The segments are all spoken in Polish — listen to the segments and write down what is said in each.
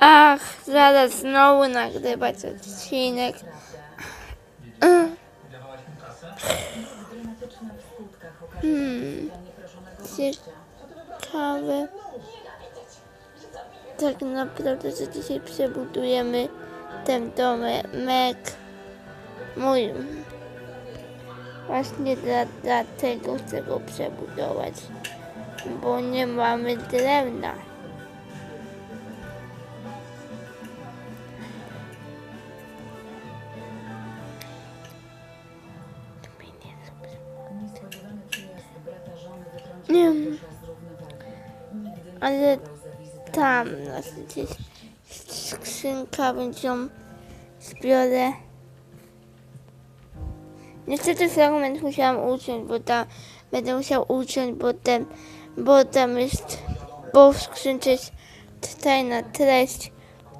Ach, zaraz znowu nagrywać odcinek. Mm. Hmm. Ciekawe. Tak naprawdę, że dzisiaj przebudujemy ten domek. Mój. Właśnie dla, dlatego chcę go przebudować. Bo nie mamy drewna. Nie. Nie Ale tam nas gdzieś skrzynka, więc ją zbiorę. Niestety fragment musiałam uciąć, bo tam będę musiał uciąć, bo ten, bo tam jest, bo w skrzynce jest tajna treść,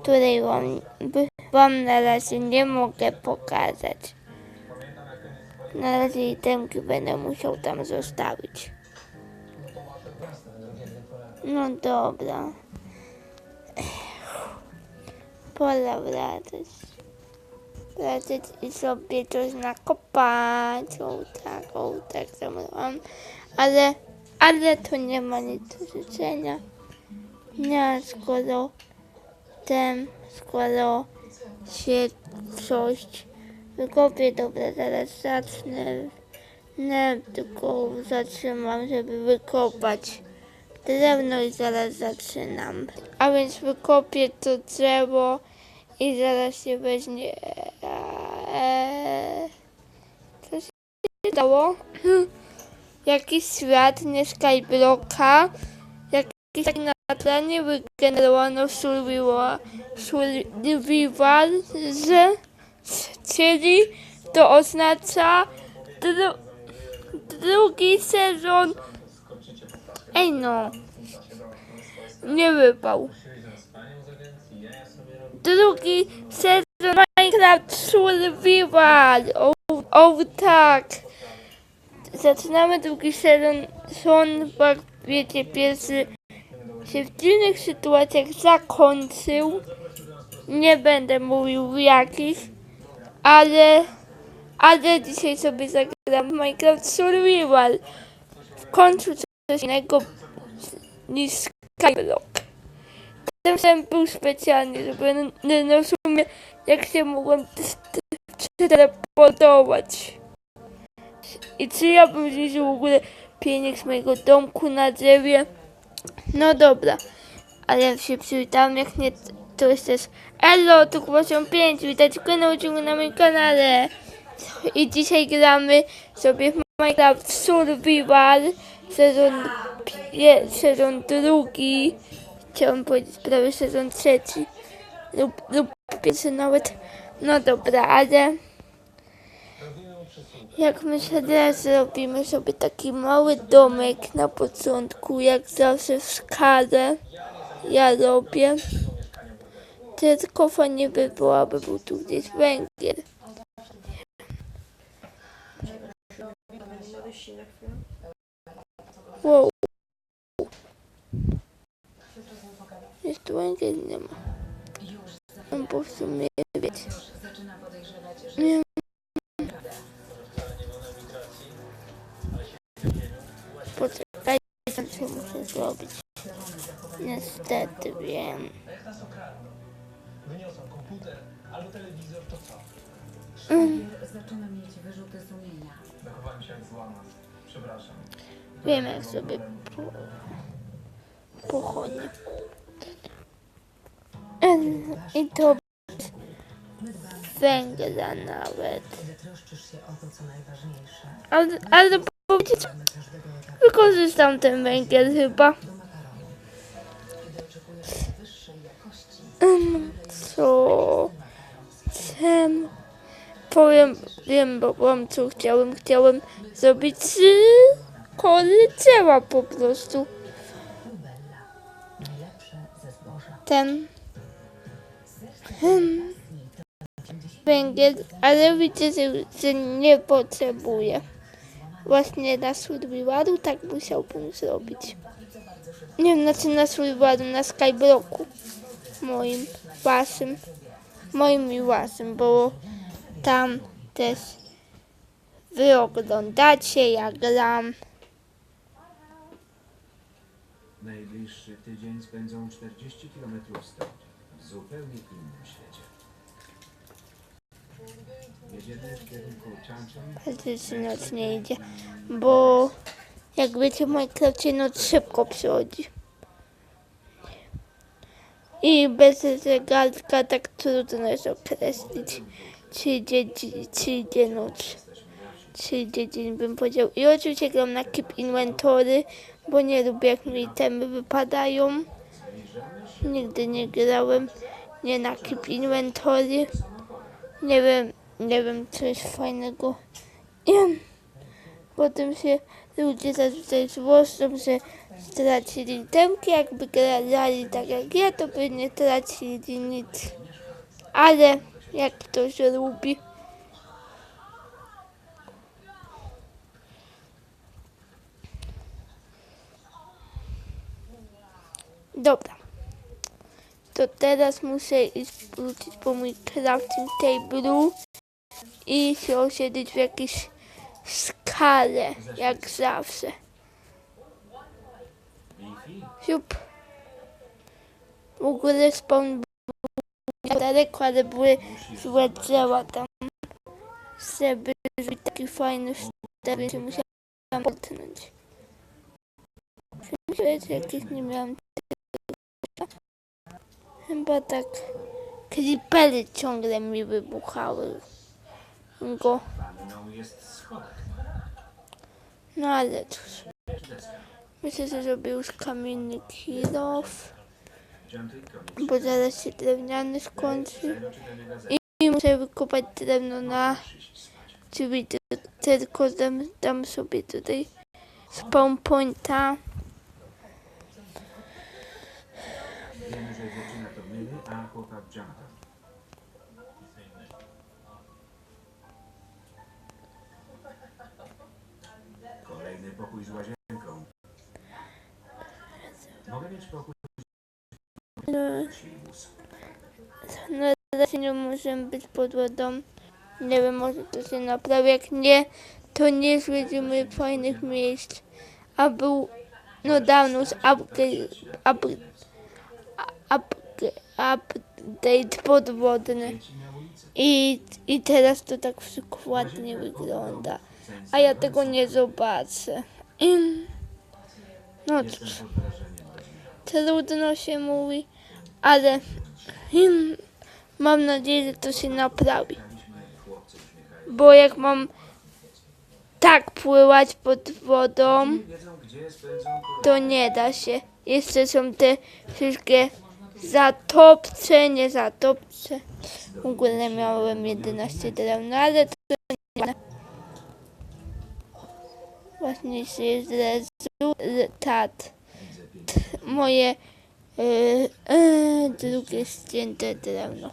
której wam, wam na razie nie mogę pokazać. Na razie itemki będę musiał tam zostawić. No dobra. Pora wracać. Wracać i sobie coś nakopać. O tak, o tak zamówiłam. Ale, ale to nie ma nic do życzenia. Nie, skoro ten, skoro się coś wykopię, dobra, zaraz zacznę. Nie, tylko zatrzymam, żeby wykopać drewno i zaraz zaczynam. A więc wykopię to drzewo i zaraz się weźmie. Eee, co się stało? Jakiś świat, nie Skyblocka. Jakiś taki na planie wygenerowano survival, z, czyli to oznacza dru, drugi sezon Ej no. Nie wypał. Drugi sezon Minecraft Survival. O, o tak. Zaczynamy drugi sezon. Son, jak wiecie, pierwszy się w dziwnych sytuacjach zakończył. Nie będę mówił w jakich, ale, ale dzisiaj sobie zagram Minecraft Survival. W końcu coś innego niż Skyblock. Ten wstęp był specjalnie, żeby no, w sumie jak się mogłem teleportować. I czy ja bym zniszczył w ogóle pieniek z mojego domku na drzewie? No dobra, ale jak się przywitałem, jak nie, to jest też Elo, tu 85, witajcie w kolejnym odcinku na moim kanale. I dzisiaj gramy sobie w Minecraft Survival sezon, pie, sezon drugi. Chciałam powiedzieć prawie sezon trzeci lub, lub pierwszy nawet. No dobra, ale jak myślę, teraz zrobimy sobie taki mały domek na początku, jak zawsze w skale. Ja robię. Tylko fajnie by było, aby był tu gdzieś węgiel. Wow. Jest tu nie ma. Już No bo w sumie wiecie. Nie. Poczekaj, co muszę zrobić. Niestety wiem. Wyniosą komputer albo telewizor, to co? Szwagier zaczyna mieć wyrzuty sumienia. Zachowałem się jak złama. Przepraszam. Wiem jak sobie po, pochodzę. I to węgla nawet. Ale, ale powiedzieć, wykorzystam ten węgiel chyba. Co? Chcę. Powiem, wiem, bo wam co chciałem. Chciałem zrobić kory dzieła po prostu. Ten węgiel, ale widzę, że, nie potrzebuję. Właśnie na survivalu tak musiałbym zrobić. Nie wiem, znaczy na Survivalu, na Skyblocku. Moim, waszym. Moim i waszym, bo tam też wy oglądacie, jak gram. Najbliższy tydzień spędzą 40 km stąd, w zupełnie innym świecie. Jedziemy w kierunku Changchun. Praktycznie noc nie idzie, bo jak wiecie, w Minecrafcie noc szybko przychodzi. I bez zegarka tak trudno jest określić, czy idzie, dzi- czy idzie noc. Czy idzie dzień bym powiedział. I oczywiście gram na Keep Inventory, bo nie lubię jak mi temy wypadają. Nigdy nie grałem nie na Keep Inventory. Nie wiem, nie wiem, coś fajnego. I potem się ludzie zazwyczaj złoszczą, że stracili temki, jakby grali tak jak ja, to by nie tracili nic. Ale jak ktoś lubi. Dobra. To teraz muszę iść wrócić po mój crafting table i się osiedlić w jakiejś skale, jak zawsze. Siup. W ogóle spawn był daleko, ale były złe drzewa tam. Żeby zrobić taki fajny sztab, więc musiałam potknąć. Że jakieś nie miałam. Chyba tak creepery ciągle mi wybuchały. Go. No ale cóż. Myślę, że zrobię już kamienny kilof, bo zaraz się drewniany skończy. I muszę wykopać drewno na drzwi, ty- tylko dam, dam sobie tutaj spawn pointa. Wiemy, że dziewczyna to Milly, a chłopak Kolejny pokój z łazienką. Mogę mieć pokój No, Simus. na razie nie możemy być pod wodą. Nie wiem, może to się naprawi. Jak nie, to nie znajdziemy fajnych miejsc. A był, no dawno już upgrade, up, up, update podwodny. I, I teraz to tak wszystko ładnie wygląda. A ja tego nie zobaczę. I, no cóż, trudno się mówi, ale im, mam nadzieję, że to się naprawi. Bo jak mam tak pływać pod wodą, to nie da się. Jeszcze są te wszystkie zatopce, nie zatopce. W ogóle miałem 11 drewna, ale to nie. Właśnie się jest rezultat. Moje e, e, drugie ścięte drewno.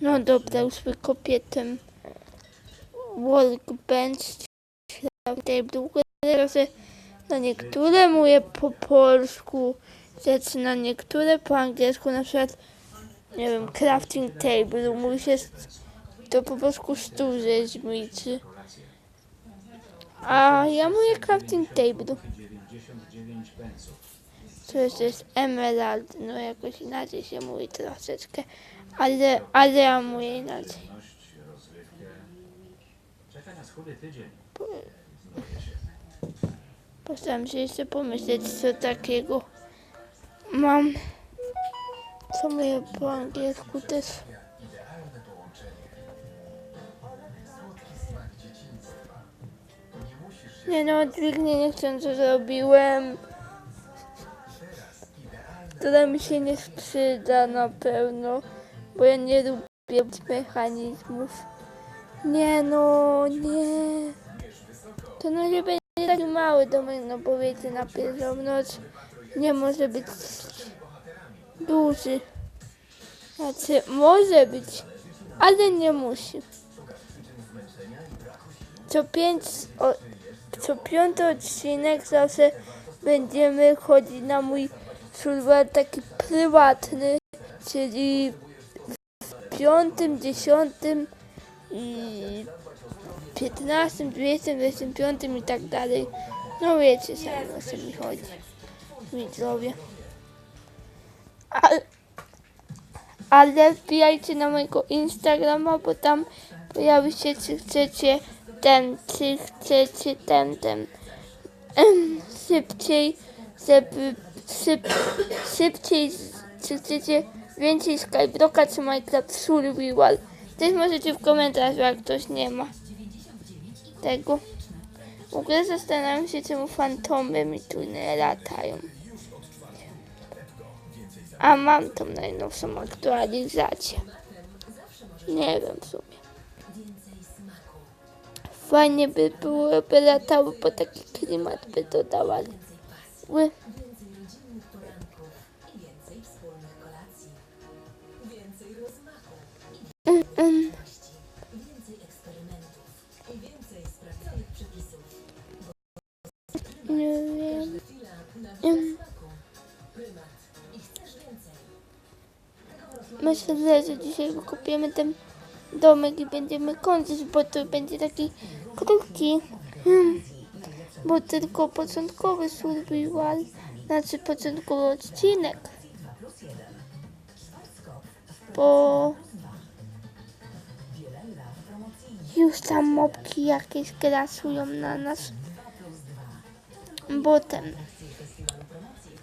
No dobra, już wykopię ten workbench. Długo razy na niektóre mówię po polsku rzeczy, na niektóre po angielsku, na przykład nie wiem, crafting table, mówi się to po polsku stół rzeźbicy. A ja mówię crafting table. 99 pensów. To jest, jest emerald, no jakoś inaczej się mówi troszeczkę, ale, ale ja mówię inaczej. Postaram się jeszcze pomyśleć, co takiego mam. Co mówię po angielsku też. Nie no, dźwignię niechcąco zrobiłem. Która mi się nie sprzyda na pewno, bo ja nie lubię mechanizmów. Nie no, nie. To no nie będzie taki mały domek, no bo wiecie, na pierwszą noc nie może być duży. Znaczy, może być, ale nie musi. co pięć, o, co piąty odcinek zawsze będziemy chodzić na mój serwer taki prywatny, czyli w piątym, dziesiątym i piętnastym, dwudziestym, dwudziestym piątym i tak dalej. No wiecie sami o co mi chodzi. Widzowie. Ale, ale wbijajcie na mojego Instagrama, bo tam pojawi się, czy chcecie ten, czy chcecie ten, ten. Szybciej, żeby szyb, szybciej, czy chcecie więcej Skybloka czy Minecraft Survival. Też możecie w komentarzu, jak ktoś nie ma tego. W ogóle zastanawiam się, czemu fantomy mi tu nie latają. A mam tą najnowszą aktualizację. Nie wiem w sumie. Fajnie by było, by latały, bo taki klimat by dodawali. Myślę, że dzisiaj kupimy ten domek i będziemy kończyć, bo to będzie taki krótki. Hmm. Bo tylko początkowy survival, znaczy początkowy odcinek. Bo już tam mopki jakieś grasują na nas. Bo ten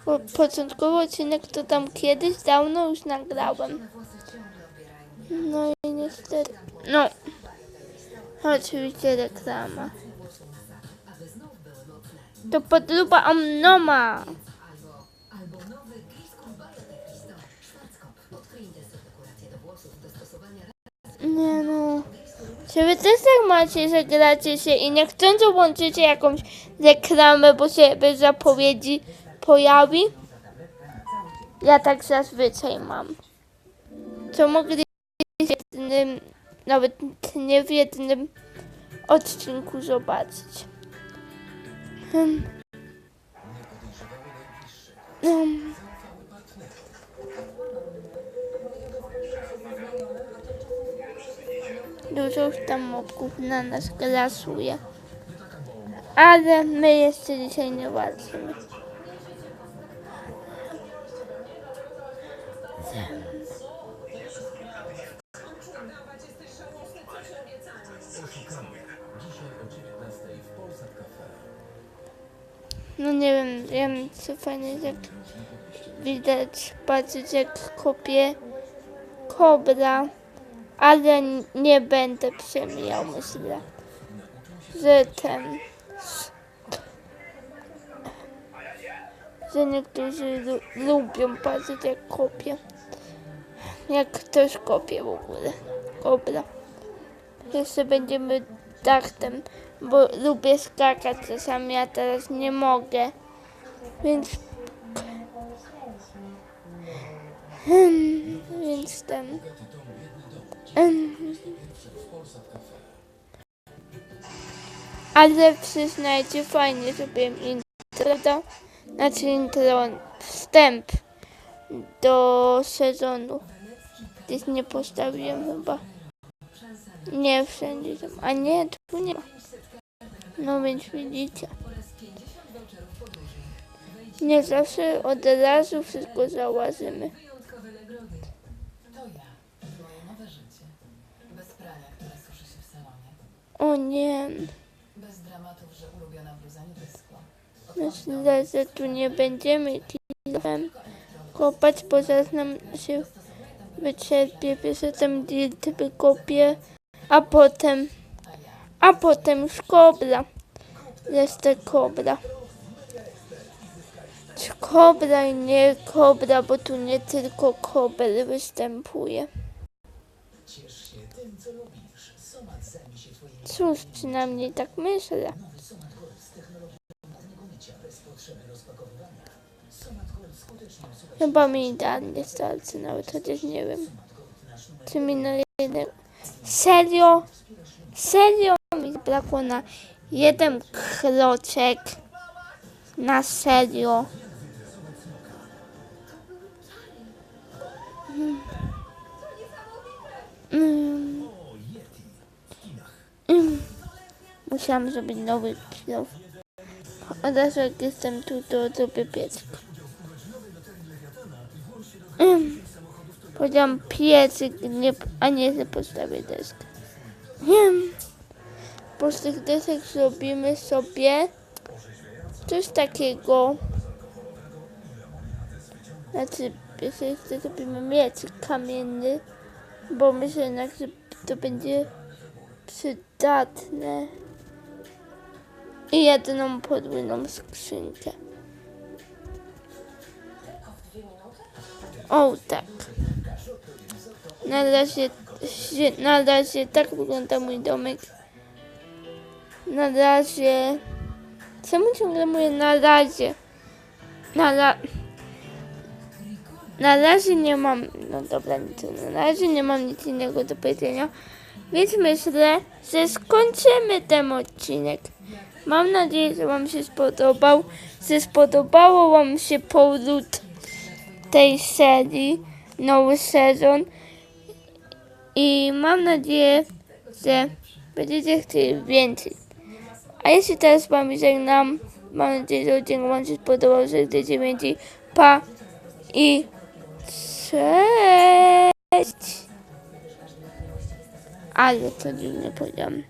po, początkowy odcinek to tam kiedyś dawno już nagrałem. No i niestety. No. Oczywiście reklama. To podluba omnoma. Nie no. Czy wy też tak macie, że gracie się i niechcąco włączycie jakąś reklamę, bo się bez zapowiedzi pojawi? Ja tak zazwyczaj mam. Co mogliście w jednym, nawet nie w jednym odcinku zobaczyć. Hmm. Hmm. Dużo już tam mobków na nas grasuje. Ale my jeszcze dzisiaj nie walczymy. Jest jak widać, patrzeć jak kopię kobra, ale nie będę przemijał, myślę, że ten, że niektórzy lu- lubią patrzeć jak kopię, jak ktoś kopie w ogóle, kobra. Jeszcze będziemy dachtem, bo lubię skakać czasami, a teraz nie mogę. Więc. Hmm, więc ten. Hmm. Ale przyznajcie, fajnie zrobiłem intro, do, znaczy intro, wstęp do sezonu. Gdzieś nie postawiłem chyba. Nie, wszędzie tam. A nie, tu nie ma. No więc widzicie. Nie zawsze od razu wszystko salonie. O nie, Bez dramatów, że ulubiona bluza nie wyschła. myślę, że tu nie będziemy kilem kopać, bo zaraz nam się wyczerpie, tam dirt wykopię, a potem, a potem już kobra. Resztę kobra. Kobra i nie kobra, bo tu nie tylko kobry występuje. Cóż, przynajmniej tak myślę. Chyba mi idealnie starczy, nawet chociaż nie wiem. Czy mi na jeden... Serio? Serio mi brakło na jeden kroczek. Na serio. Musiałam zrobić nowy pilot. Od razu jak jestem tu, to zrobię piecyk. Mm. Powiedziałam piecyk, nie, a nie, że postawię deskę. Hmm. Po tych desek zrobimy sobie coś takiego. Znaczy, chcę, zrobimy miecyk kamienny, bo myślę jednak, że to będzie przydatne. I jedną podwójną skrzynkę. O, tak. Na razie, na razie tak wygląda mój domek. Na razie. Czemu ciągle mówię na razie? Na, ra... na razie nie mam. No dobra, nic, na razie nie mam nic innego do powiedzenia. Więc myślę, że skończymy ten odcinek. Mam nadzieję, że Wam się spodobał. Że spodobało Wam się powrót tej serii, nowy sezon. I mam nadzieję, że będziecie chcieli więcej. A jeśli teraz z Wami żegnam, mam nadzieję, że odcinek Wam się spodobał, że chcecie więcej. Pa i cześć! Ale to dziwnie powiedziałam.